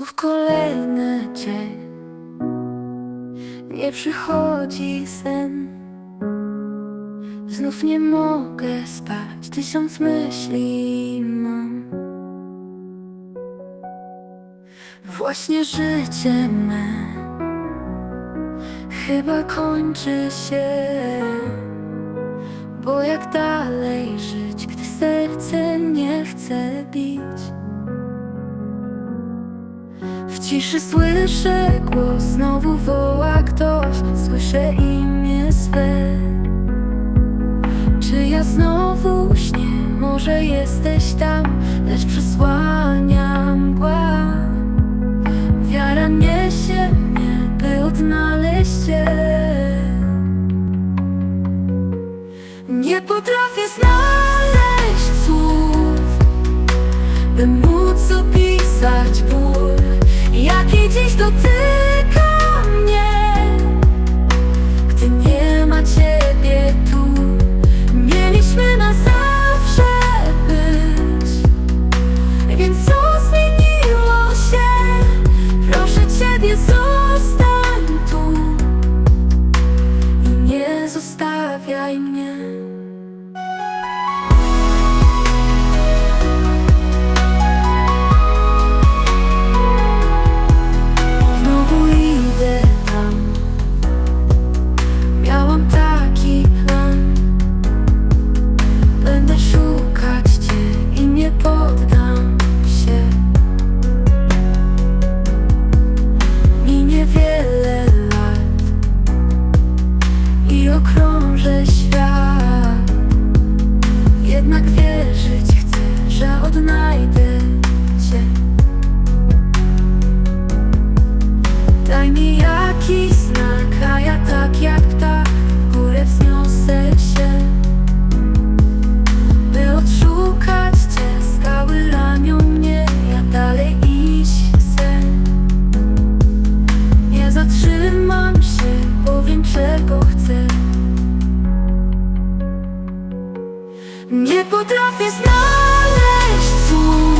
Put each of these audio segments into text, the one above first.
Znów kolejny dzień Nie przychodzi sen. Znów nie mogę spać Tysiąc myśli mam. Właśnie życie me Chyba kończy się. Bo jak dalej żyć Gdy serce nie chce bić ciszy słyszę głos, znowu woła ktoś Słyszę imię swe. Czy ja znowu śnię? Może jesteś tam, lecz przesłania mgła Wiara niesie mnie, by odnaleźć Cię Nie potrafię znaleźć słów by móc opisać dotyka mnie. Gdy nie ma ciebie tu, mieliśmy na zawsze być. Więc co zmieniło się? Proszę ciebie, zostań tu i nie zostawiaj mnie. Potrafię znaleźć słów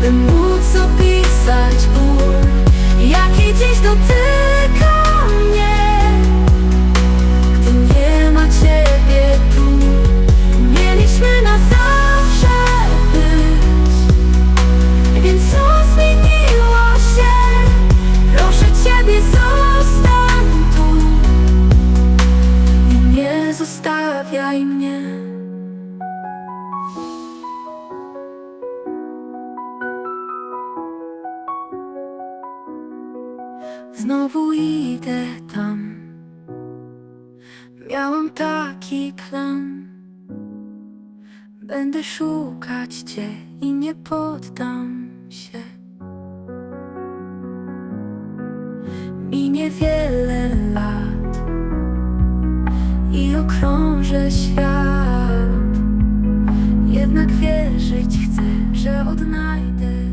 by móc opisać ból, jaki dziś dotyka mnie. Gdy nie ma ciebie tu, mieliśmy na zawsze być. Więc co zmieniło się? Proszę ciebie, zostań tu i nie zostawiaj mnie. Znowu idę tam. Miałam taki plan. Będę szukać Cię i nie poddam się. Minie wiele lat I okrążę świat. Jednak wierzyć chcę, że odnajdę